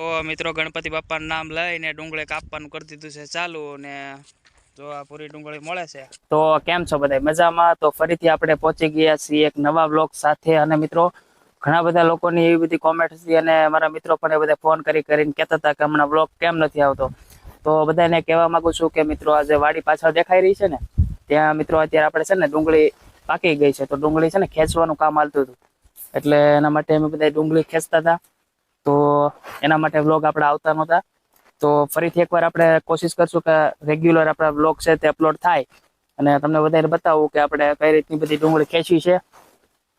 તો મિત્રો ગણપતિ બાપાનું નામ લઈને ડુંગળી કાપવાનું કરી દીધું છે ચાલુ ને જો પૂરી ડુંગળી મળે છે. તો કેમ છો બધા મજામાં? તો ફરીથી આપણે પહોંચી ગયા છીએ એક નવા બ્લોગ સાથે અને મિત્રો, ઘણા બધા લોકોની એવી બધી કોમેન્ટ હતી અને મારા મિત્રો પણ એ બધા ફોન કરી કરીને કહેતા હતા કે હમણાં બ્લોગ કેમ નથી આવતો. તો બધાને કહેવા માંગુ છું કે મિત્રો, આજે વાડી પાછળ દેખાઈ રહી છે ને? ત્યાં મિત્રો અત્યારે આપણે છે ને ડુંગળી પાકી ગઈ છે. તો ડુંગળી છે ને ખેંચવાનું કામ હાલતું હતું. એટલે એના માટે અમે બધા ડુંગળી ખેંચતા હતા. તો એના માટે વ્લોગ આપણે આવતા નહોતા. તો ફરીથી એકવાર આપણે કોશિશ કરશું કે રેગ્યુલર આપણા વ્લોગ છે તે અપલોડ થાય. અને તમને વધારે બતાવું કે આપણે કઈ રીતની બધી ડુંગળી ખેંચી છે.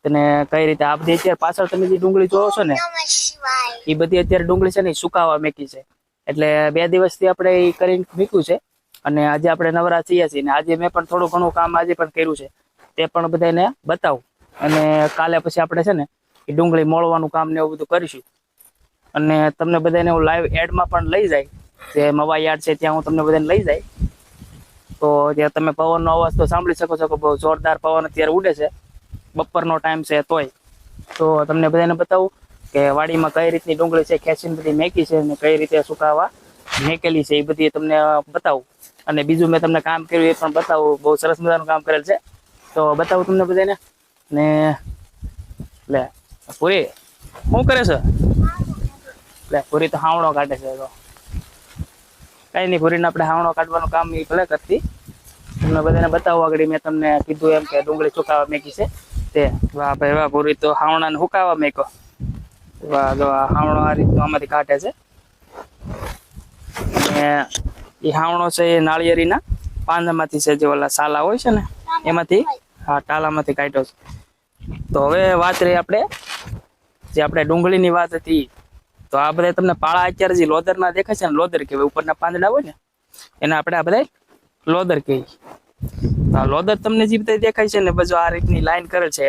અને કઈ રીતે આ અત્યારે પાછળ તમે જે ડુંગળી જોવો છો ને, એ બધી અત્યારે ડુંગળી છે ને સુકાવા મેકી છે. એટલે બે દિવસથી આપણે એ કરીને મૂક્યું છે. અને આજે આપણે નવરા થયા છીએ ને આજે મેં પણ થોડું ઘણું કામ આજે પણ કર્યું છે. તે પણ બધાને બતાવું. અને કાલે પછી આપણે છે ને એ ડુંગળી મોળવાનું કામ ને એવું બધું કરીશું. અને તમને બધાને હું લાઈવ એડમાં પણ લઈ જાય. જે મવા યાર્ડ છે ત્યાં હું તમને બધાને લઈ જાય. તો ત્યાં તમે પવનનો અવાજ તો સાંભળી શકો છો કે બહુ જોરદાર પવન અત્યારે ઉડે છે. બપોરનો ટાઈમ છે તોય. તો તમને બધાને બતાવું કે વાડીમાં કઈ રીતની ડુંગળી છે, ખેંચીને બધી મેકી છે અને કઈ રીતે સુકાવા મેકેલી છે એ બધી તમને બતાવું. અને બીજું મેં તમને કામ કર્યું એ પણ બતાવું. બહુ સરસ મજાનું કામ કરેલ છે. તો બતાવું તમને બધાને. ને લે, પૂરી. શું કરે છે? લે પૂરી તો હાવણો કાઢે છે તો. કઈ નહીં પૂરીને આપણે હાવણો કાઢવાનું કામ એ ભલે કરતી. તમને બધાને બતાવવા આગળ મેં તમને કીધું એમ કે ડુંગળી સુકાવા મેકી છે. તે વાહ ભાઈ વાહ પૂરી તો હાવણાને હુકાવા મેકો વાહ, જો હાવણો આ રીતનો આમાંથી કાઢે છે. અને એ હાવણો છે એ નાળિયેરીના પાંદામાંથી છે, જે ઓલા સાલા હોય છે ને, એમાંથી હા, ટાલામાંથી કાઢ્યો છે. તો હવે વાત રહી આપણે, જે આપણે ડુંગળીની વાત હતી તો આ બધા તમને પાળા અત્યારે જે લોદરના દેખાય છે ને, લોદર કહેવાય, ઉપરના પાંદડા હોય ને, એને આપણે આ બધા લોદર કહીએ. આ લોદર તમને જે બધા દેખાય છે ને, બધું આ રીતની લાઈન કરે છે.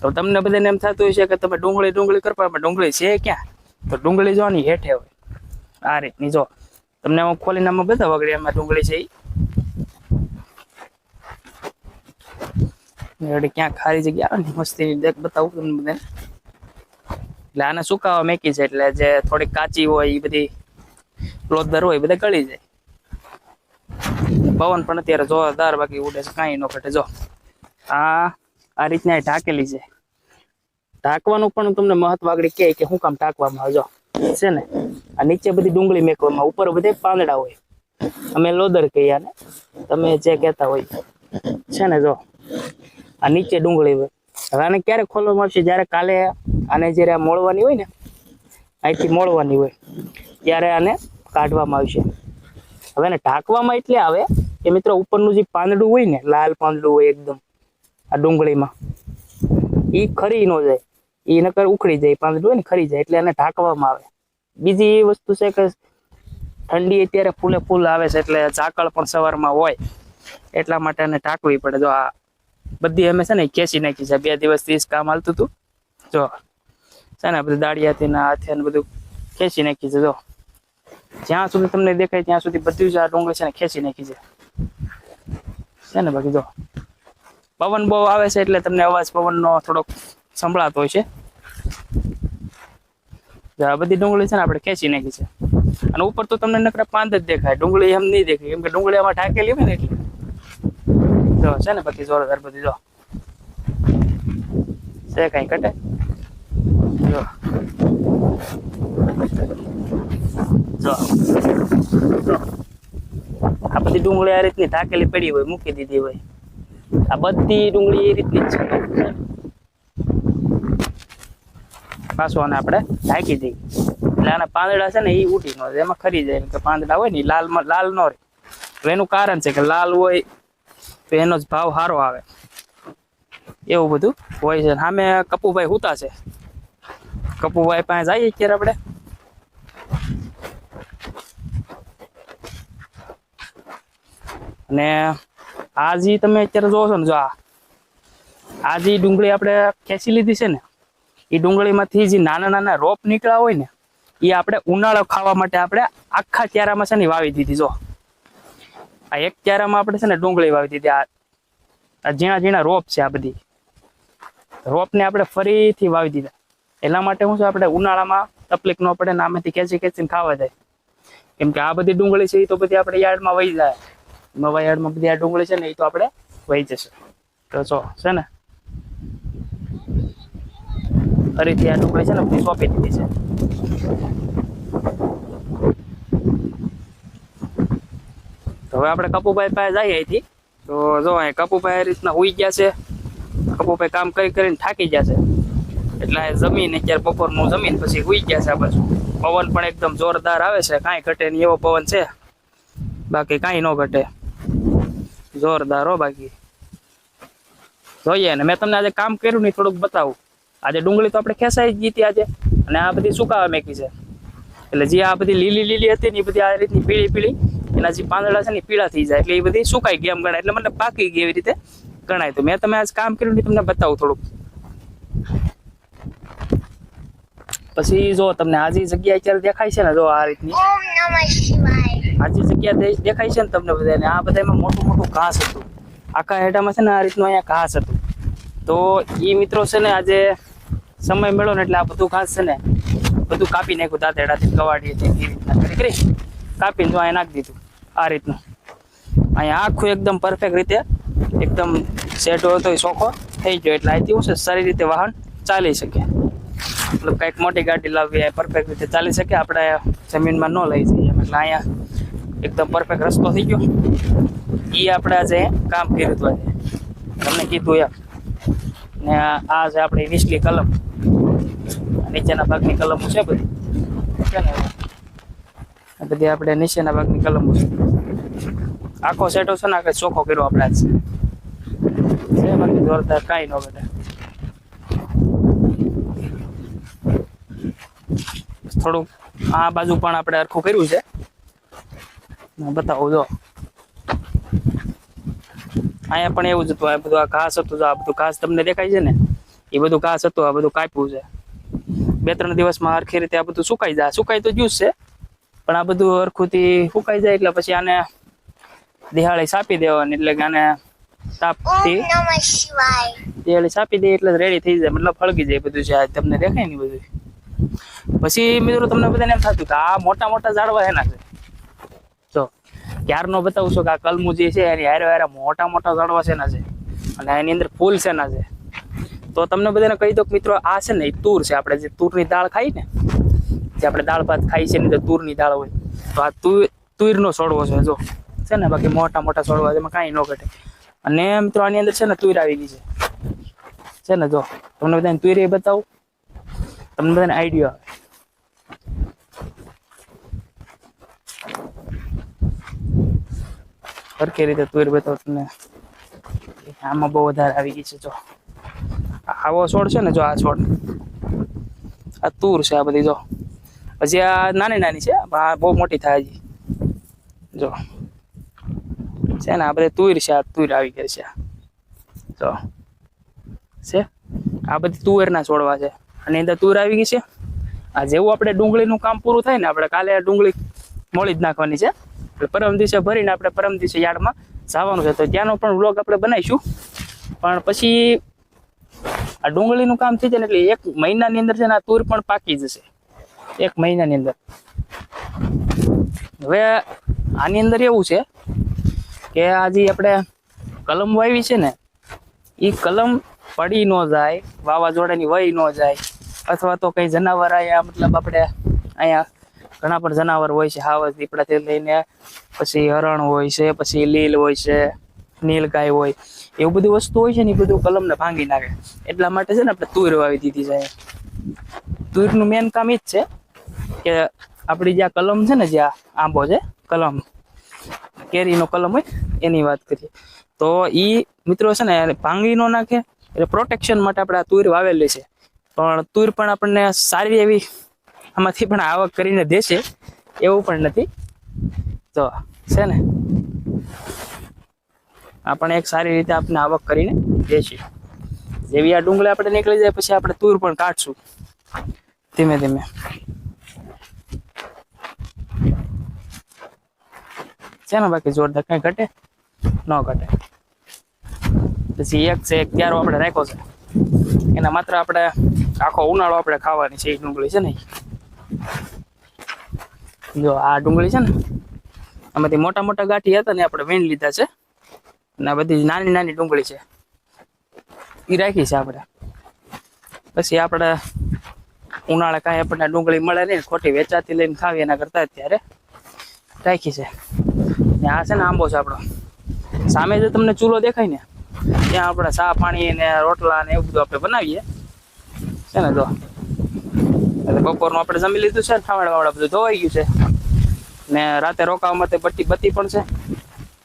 તો તમને બધાને એમ થતું હોય છે કે તમે ડુંગળી ડુંગળી કરતા પણ ડુંગળી છે ક્યાં? તો ડુંગળી જો ની હેઠે હોય. આ રીતની જો. તમને હું ખોલીને આમાં બધા વગડે એમાં ડુંગળી છે ક્યાં ખારી જગ્યા આવે ને મસ્તી બતાવું તમને બધાને. એટલે આને સુકાવા મેકી છે, એટલે જે થોડીક કાચી હોય એ બધી લોદર હોય બધા ગળી જાય. પવન પણ અત્યારે જોરદાર બાકી ઉડે છે, કાંઈ ન ઘટે. જો, આ આ રીતના ઢાકેલી છે. ઢાંકવાનું પણ તમને મહત્વ આગળ કહે કે શું કામ ઢાંકવામાં આવે. છે ને? આ નીચે બધી ડુંગળી મેકવામાં, ઉપર બધે પાંદડા હોય. અમે લોદર કહીએ ને તમે જે કહેતા હોય. છે ને, જો? આ નીચે ડુંગળી હોય. હવે આને ક્યારે ખોલવામાં આવશે? જ્યારે કાલે આને જ્યારે આ મોળવાની હોય ને, અહીંથી મોળવાની હોય, ત્યારે આને કાઢવામાં આવશે. હવે એને ઢાંકવામાં એટલે આવે કે મિત્રો ઉપરનું જે પાંદડું હોય ને, લાલ પાંદડું હોય એકદમ, આ ડુંગળીમાં એ ખરી ન જાય. એ નકર ઉખડી જાય પાંદડું હોય ને, ખરી જાય, એટલે એને ઢાંકવામાં આવે. બીજી એ વસ્તુ છે કે ઠંડી અત્યારે ફૂલે ફૂલ આવે છે, એટલે ઝાકળ પણ સવારમાં હોય, એટલા માટે એને ઢાંકવી પડે. જો આ બધી અમે છે ને કેસી નાખી છે. બે દિવસથી જ કામ હાલતું હતું. જો છે ને બધું દાળિયાથી ના હાથે ને બધું ખેંચી નાખી છે, જો. જ્યાં સુધી તમને દેખાય ત્યાં સુધી બધું જ આ ડુંગળી છે ને ખેંચી નાખી છે. ને બાકી જો. પવન બહુ આવે છે એટલે તમને અવાજ પવનનો થોડોક સંભળાતો હોય છે. આ બધી ડુંગળી છે ને આપણે ખેંચી નાખી છે. અને ઉપર તો તમને નકરા પાંદ જ દેખાય. ડુંગળી એમ નહીં દેખાય. કેમ કે ડુંગળી આમાં ઢાંકેલી હોય ને એટલે. જો, છે ને બાકી જોરદાર બધી, જો. છે કઈ કટે? જો. જો. આ બધી ડુંગળી આ રીતની થાકેલી પડી હોય, મૂકી દીધી હોય. આ બધી ડુંગળી એ રીતની છે. પાછું આપણે ઢાંકી દઈએ. એટલે આના પાંદડા છે ને, એ ઉઠી ન એમાં ખરી જાય. કે પાંદડા હોય ને લાલ લાલ ન રહે. એનું કારણ છે કે લાલ હોય, તો એનો જ ભાવ સારો આવે. એવું બધું હોય છે. સામે કપુભાઈ હુતા છે. કપુભાઈ પાસે જઈએ અત્યારે આપણે. અને આ જે તમે અત્યારે જોવો છો ને, જો આ. જે ડુંગળી આપણે ખેંચી લીધી છે ને, એ ડુંગળીમાંથી જે નાના નાના રોપ નીકળ્યા હોય ને, એ આપણે ઉનાળો ખાવા માટે આપણે આખા ક્યારામાં છે ને વાવી દીધી, જો. આ એક ક્યારામાં આપણે છે ને ડુંગળી વાવી દીધી, આ આ ઝીણા ઝીણા રોપ છે આ બધી. રોપને આપણે ફરીથી વાવી દીધા. એના માટે શું છે આપણે ઉનાળામાં તકલીફ ન પડે ને ખેંચી ખેંચીને ખાવા જાય. કેમ કે આ બધી ડુંગળી છે એ તો બધી આપણે યાર્ડમાં વહી જાય. નવા યાર્ડમાં બધી આ ડુંગળી છે ને એ તો આપણે વહી જશે. તો જો, છે ને? ફરીથી આ ડુંગળી છે ને, બધી સોંપી દીધી છે. તો હવે આપણે કપુભાઈ પાસે જઈએ અહીંથી. તો જો, અહીં કપુભાઈ રીતના ઉઈ ગયા છે. કપુભાઈ કામ કરી કરીને થાકી ગયા છે. એટલે જમીન અત્યારે બપોરનું જમીન પછી ઉઈ ગયા છે આ બાજુ. પવન પણ એકદમ જોરદાર આવે છે, કાંઈ ઘટે નહીં એવો પવન છે. બાકી કાંઈ ન ઘટે. જોરદાર હો બાકી. જોઈએ ને, મેં તમને આજે કામ કર્યું નહીં, થોડુંક બતાવું. આજે ડુંગળી તો આપણે ખેંચાઈ ગઈ હતી આજે, અને આ બધી સુકાવા મેકી છે. એટલે જે આ બધી લીલી લીલી હતી ને એ બધી આ રીતની પીળી પીળી, એના જે પાંદડા છે ને પીળા થઈ જાય, એટલે એ બધી સુકાઈ ગઈ એમ ગણાય. એટલે મને પાકી ગઈ એવી રીતે ગણાય. તો મેં તમે આજ કામ કર્યું નહીં, તમને બતાવું થોડુંક. પછી જો તમને આ જે જગ્યા અત્યારે દેખાય છે ને જો આ રીતની. ઓમ નમઃ શિવાય. આ જે જગ્યા દેખાય છે ને તમને બધાને? આ બધામાં મોટું મોટું ઘાસ હતું. આખા હેઠામાં છે ને આ રીતનું અહીંયા ઘાસ હતું. તો એ મિત્રો છે ને આજે સમય મળ્યો ને એટલે આ બધું ઘાસ છે ને બધું કાપી નાખ્યું દાંતેડાથી કવાડી એ રીતના. કરી કરી? કાપીને જો અહીંયા નાખી દીધું આ રીતનું. અહીંયા આખું એકદમ પરફેક્ટ રીતે એકદમ સેટ હોય તો ચોખ્ખો થઈ ગયો. એટલે અહીંથી શું છે સારી રીતે વાહન ચાલી શકે. મતલબ કંઈક મોટી ગાડી લાવવી એ પરફેક્ટ રીતે ચાલી શકે, આપણે જમીનમાં ન લઈ જઈએ. એટલે અહીંયા એકદમ પરફેક્ટ રસ્તો થઈ ગયો. એ આપણે આજે કામ કર્યું હતું આજે. તમને કીધું એમ. ને આ છે આપણી નીચલી કલમ. નીચેના ભાગની કલમો છે બધી. છે ને? બધી આપણે નીચેના ભાગની કલમો છે. આખો સેટો છે ને આખો ચોખ્ખો કર્યો આપણે આજ. છે બાકી જોરદાર કાંઈ ન ઘટે થોડુંક આ બાજુ પણ આપણે હરખું કર્યું છે. બતાવું જો. અહીંયા પણ એવું જ હતું આ બધું આ ઘાસ હતું જો આ બધું ઘાસ તમને દેખાય છે ને એ બધું ઘાસ હતું આ બધું કાપ્યું છે. બે ત્રણ દિવસમાં હરખી રીતે આ બધું સુકાઈ જાય. સુકાઈ તો જ્યુસ છે પણ આ બધું હરખુંથી સુકાઈ જાય એટલે પછી આને દિહાળી સાપી દેવાની એટલે કે આને તાપથી દિહાળી સાપી દે એટલે રેડી થઈ જાય મતલબ ફળગી જાય બધું છે આ તમને દેખાય ને બધું. પછી મિત્રો તમને બધાને એમ થતું કે આ મોટા મોટા ઝાડવા એના છે. જો ક્યારનો બતાવું છું કે આ કલમું જે છે એની હારે હારે મોટા મોટા ઝાડવા છે છે. અને એની અંદર ફૂલ છે ના છે. તો તમને બધાને કહી દો કે મિત્રો આ છે ને એ તુર છે. આપણે જે તુરની દાળ ખાઈ ને, જે આપણે દાળ ભાત ખાઈ છે ને તો તુરની દાળ હોય. તો આ તુર, તુરનો છોડવો છે. જો, છે ને બાકી મોટા મોટા છોડવા એમાં કાંઈ ન ઘટે. અને મિત્રો આની અંદર છે ને તુર આવી ગઈ છે. છે ને જો, તમને બધાને તુર એ બતાવું. તમને બધાને આઈડિયા સરખી રીતે તુર બતાવો તમને. આમાં બહુ વધારે આવી ગઈ છે, જો. આવો છોડ છે ને, જો આ છોડ. આ તુર છે આ બધી, જો. હજી આ નાની નાની છે આ બહુ મોટી થાય હજી. જો. છે ને, આ બધી તુર છે, આ તુર આવી ગઈ છે. જો. છે? આ બધી તુવેરના છોડવા છે. અને અંદર તુર આવી ગઈ છે. આ જેવું આપણે ડુંગળીનું કામ પૂરું થાય ને, આપણે કાલે ડુંગળી મોળી જ નાખવાની છે. પરમ દિવસે ભરીને આપણે પરમ દિવસે યાર્ડમાં જવાનું છે. તો ત્યાંનો પણ વ્લોગ આપણે બનાવીશું. પણ પછી આ ડુંગળીનું કામ થઈ જાય એટલે એક મહિનાની અંદર છે ને આ તુર પણ પાકી જશે. એક મહિનાની અંદર. હવે આની અંદર એવું છે કે આ જે આપણે કલમ વાવી છે ને એ કલમ પડી ન જાય, વાવાઝોડાની વહી ન જાય. અથવા તો કઈ જનાવર અહીંયા, મતલબ આપણે અહીંયા ઘણા પણ જનાવર હોય છે હાવસ દીપડાથી લઈને પછી હરણ હોય છે, પછી લીલ હોય છે, નીલગાય હોય, એવું બધી વસ્તુ હોય છે ને, એ બધું કલમને ભાંગી નાખે. એટલા માટે છે ને, આપણે તુર વાવી દીધી છે તુરનું મેન કામ એ જ છે કે આપણી જે આ કલમ છે ને જે આ આંબો છે, કલમ, કેરીનો કલમ હોય, એની વાત કરીએ. તો એ મિત્રો છે ને ભાંગી ન નાખે, એટલે પ્રોટેક્શન માટે આપણે આ તુર વાવેલી છે. પણ તુર પણ આપણને સારી એવી આમાંથી પણ આવક કરીને દેશે, એવું પણ નથી. તો છે ને? આપણે એક સારી રીતે આપણે આવક કરીને દેશે. જેવી આ ડુંગળી આપણે નીકળી જાય, પછી આપણે તુર પણ કાઢશું. ધીમે ધીમે. છે ને બાકી જોરદાર? કઈ ઘટે? ન ઘટે. પછી એક છે, એક ક્યારો આપણે રાખ્યો છે. એના માત્ર આપણે આખો ઉનાળો આપણે ખાવાની છે એ ડુંગળી છે ને. જો આ ડુંગળી છે ને, આમાંથી મોટા મોટા ગાંઠી હતા ને આપણે વીણ લીધા છે. અને આ બધી નાની નાની ડુંગળી છે. એ રાખી છે આપણે. પછી આપણે ઉનાળે કાંઈ આપણને ડુંગળી મળે નહીં, ખોટી વેચાતી લઈને ખાવી એના કરતા અત્યારે રાખી છે. ને આ છે ને આંબો છે આપણો. સામે જે તમને ચૂલો દેખાય ને, ત્યાં આપણે ચા પાણી ને રોટલા ને એવું બધું આપણે બનાવીએ. છે ને જો. એટલે બપોરનું આપણે જમી લીધું છે ખાવડા વાવડા બધું ધોવાઈ ગયું છે. ને રાતે રોકાવા માટે બત્તી બત્તી પણ છે.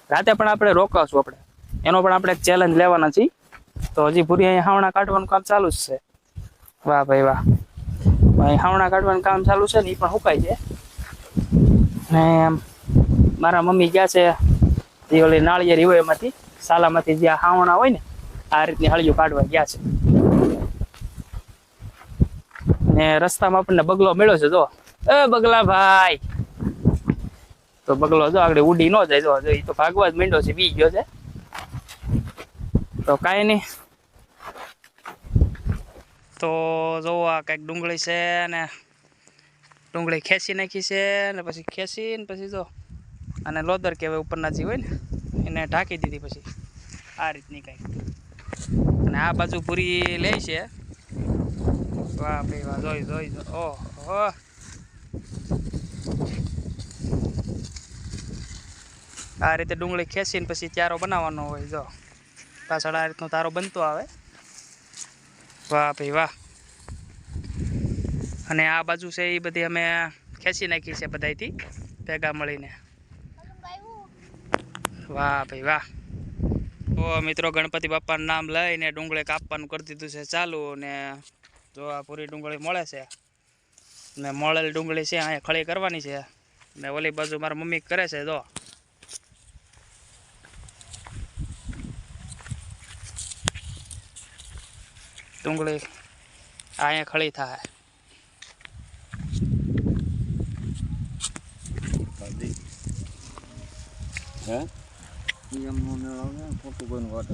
રાતે પણ આપણે રોકાશું આપણે. એનો પણ આપણે એક ચેલેન્જ લેવાના છીએ. તો હજી પૂરી અહીંયા હાવણા કાઢવાનું કામ ચાલુ જ છે. વાહ ભાઈ વાહ. અહીં હાવણા કાઢવાનું કામ ચાલુ છે ને એ પણ સુકાય છે ને મારા મમ્મી ગયા છે જે ઓલી નાળિયેરી હોય એમાંથી સાલામાંથી જે હાવણા હોય ને, આ રીતની હળિયું કાઢવા ગયા છે. ને રસ્તામાં આપણને બગલો મળ્યો છે, જો. એ બગલા ભાઈ તો બગલો જો આગળ ઉડી ન જાય, જો એ તો ભાગવા જ મીંડો છે બી ગયો છે. તો કાંઈ નહીં. તો જોવો આ કંઈક ડુંગળી છે ને ડુંગળી ખેંચી નાખી છે ને પછી ખેંચી ને પછી જો અને લોદર કહેવાય ઉપરના જે હોય ને, એને ઢાંકી દીધી પછી. આ રીતની કંઈક. અને આ બાજુ પૂરી લે છે. વાહ ભાઈ વાહ જોઈ જોઈ ઓહો આ રીતે ડુંગળી ખેંચીને પછી ચારો બનાવવાનો હોય, જો. પાછળ આ રીતનો તારો બનતો આવે. વાહ, ભાઈ, વાહ. અને આ બાજુ છે એ બધી અમે ખેંચી નાખી છે બધાથી ભેગા મળીને. વાહ, ભાઈ, વાહ. તો મિત્રો, ગણપતિ બાપાનું નામ લઈને ડુંગળી કાપવાનું કરી દીધું છે. ચાલુ ને જો આ પૂરી ડુંગળી મળે છે. ને મળેલ ડુંગળી છે અહીંયા ખળી કરવાની છે. ને ઓલી બાજુ મારા મમ્મી કરે છે તો ડુંગળી અહીંયા ખળી થાય. હે? એમનો મેળ આવે ને ખોટું કોઈનું વાટે